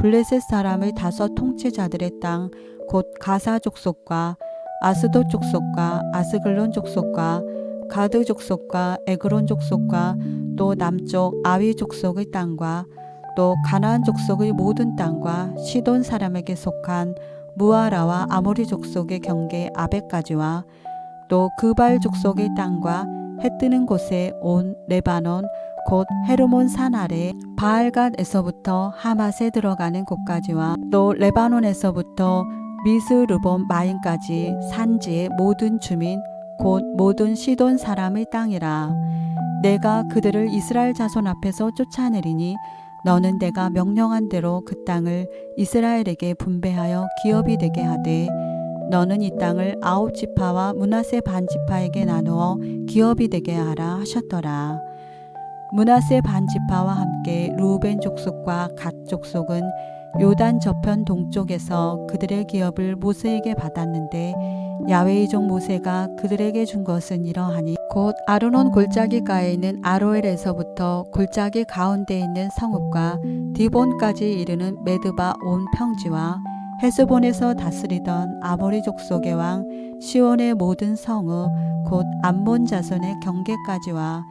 블레셋 사람의 다섯 통치자들의 땅 곧 가사 족속과 아스도 족속과 아스글론 족속과 가드 족속과 에그론 족속과 또 남쪽 아위 족속의 땅과 또 가나안 족속의 모든 땅과 시돈 사람에게 속한 무아라와 아모리 족속의 경계 아베까지와 또 그발 족속의 땅과 해 뜨는 곳에 온 레바논 곧 헤르몬 산 아래 바알갓에서부터 하맛에 들어가는 곳까지와 또 레바논에서부터 미스르본 마인까지 산지의 모든 주민 곧 모든 시돈 사람의 땅이라 내가 그들을 이스라엘 자손 앞에서 쫓아내리니 너는 내가 명령한 대로 그 땅을 이스라엘에게 분배하여 기업이 되게 하되 너는 이 땅을 아홉 지파와 문하세 반 지파에게 나누어 기업이 되게 하라 하셨더라. 문하세 반 지파와 함께 루벤 족속과 갓 족속은 요단 저편 동쪽에서 그들의 기업을 모세에게 받았는데 야훼의 종 모세가 그들에게 준 것은 이러하니 곧 아르논 골짜기가에 있는 아로엘에서부터 골짜기 가운데 있는 성읍과 디본까지 이르는 메드바 온 평지와 헤스본에서 다스리던 아모리 족속의 왕 시온의 모든 성읍 곧 암몬 자손의 경계까지와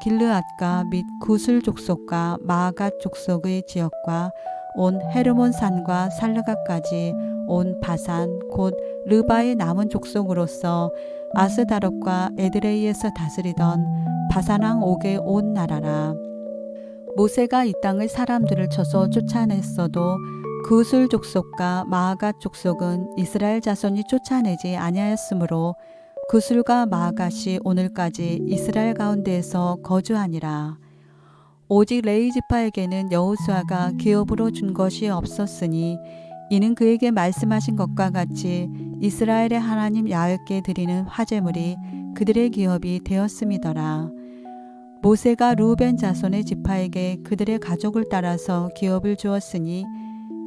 길르앗과 및 구슬 족속과 마아갓 족속의 지역과 온 헤르몬 산과 살르가까지 온 바산 곧 르바의 남은 족속으로서 아스다롯과 에드레이에서 다스리던 바산왕 옥의 온 나라라. 모세가 이 땅의 사람들을 쳐서 쫓아냈어도 구슬 족속과 마아갓 족속은 이스라엘 자손이 쫓아내지 아니하였으므로 구슬과 마아갓이 오늘까지 이스라엘 가운데에서 거주하니라. 오직 레이 지파에게는 여호수아가 기업으로 준 것이 없었으니 이는 그에게 말씀하신 것과 같이 이스라엘의 하나님 야훼께 드리는 화제물이 그들의 기업이 되었음이더라. 모세가 루벤 자손의 지파에게 그들의 가족을 따라서 기업을 주었으니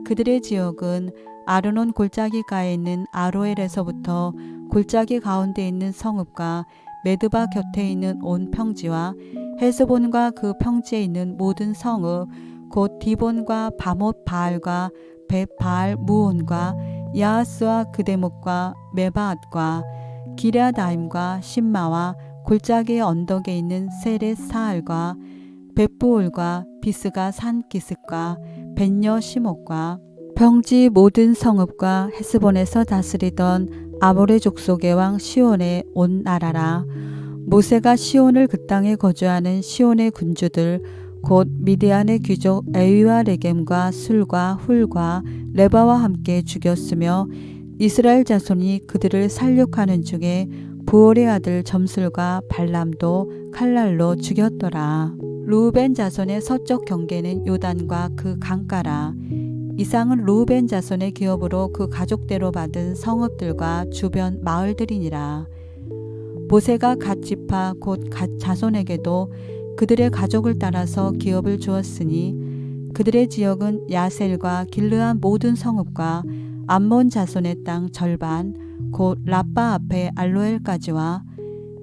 그들의 지역은 아르논 골짜기가에 있는 아로엘에서부터 골짜기 가운데 있는 성읍과 메드바 곁에 있는 온 평지와 헤스본과 그 평지에 있는 모든 성읍 곧 디본과 바못 바알과 벳 바알 무온과 야하스와 그대목과 메바앗과 기랴다임과 신마와 골짜기 언덕에 있는 세렛 사알과 벳부올과 비스가 산 기슭과 벤여 시목과 평지 모든 성읍과 헤스본에서 다스리던 아모레 족속의 왕 시온의 온 나라라 모세가 시온을 그 땅에 거주하는 시온의 군주들 곧 미디안의 귀족 에위와 레겜과 술과 훌과 레바와 함께 죽였으며 이스라엘 자손이 그들을 살육하는 중에 부올의 아들 점술과 발람도 칼날로 죽였더라. 루벤 자손의 서쪽 경계는 요단과 그 강가라. 이상은 루벤 자손의 기업으로 그 가족대로 받은 성읍들과 주변 마을들이니라. 모세가 갓 지파 곧 갓 자손에게도 그들의 가족을 따라서 기업을 주었으니 그들의 지역은 야셀과 길르한 모든 성읍과 암몬 자손의 땅 절반 곧 라빠 앞에 알로엘까지와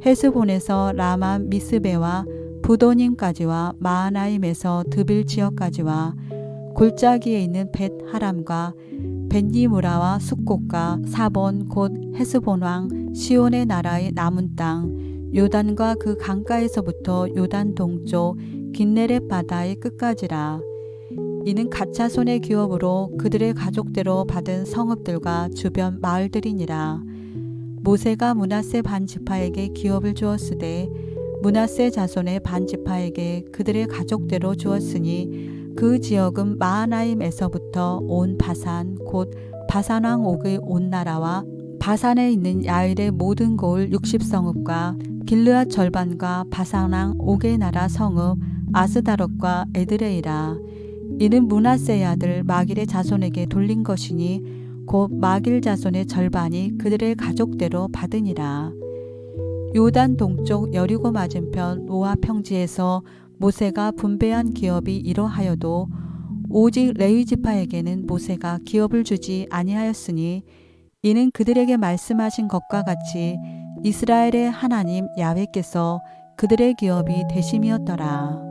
헤스본에서 라마 미스베와 부도님까지와 마하나임에서 드빌 지역까지와 골짜기에 있는 벳 하람과 벤니무라와 숫곳과 사본 곧 헤스본 왕 시온의 나라의 남은 땅 요단과 그 강가에서부터 요단 동쪽 긴네렛 바다의 끝까지라. 이는 가차 손의 기업으로 그들의 가족대로 받은 성읍들과 주변 마을들이니라. 모세가 문하세 반지파에게 기업을 주었으되 문하세 자손의 반지파에게 그들의 가족대로 주었으니 그 지역은 마하나임에서부터 온 바산 곧 바산왕 옥의 온 나라와 바산에 있는 야일의 모든 고을 60성읍과 길르앗 절반과 바산왕 옥의 나라 성읍 아스다롯과 에드레이라 이는 문하세의 아들 마길의 자손에게 돌린 것이니 곧 마길 자손의 절반이 그들의 가족대로 받으니라. 요단 동쪽 여리고 맞은편 노아 평지에서 모세가 분배한 기업이 이러하여도 오직 레위 지파에게는 모세가 기업을 주지 아니하였으니 이는 그들에게 말씀하신 것과 같이 이스라엘의 하나님 야훼께서 그들의 기업이 되심이었더라.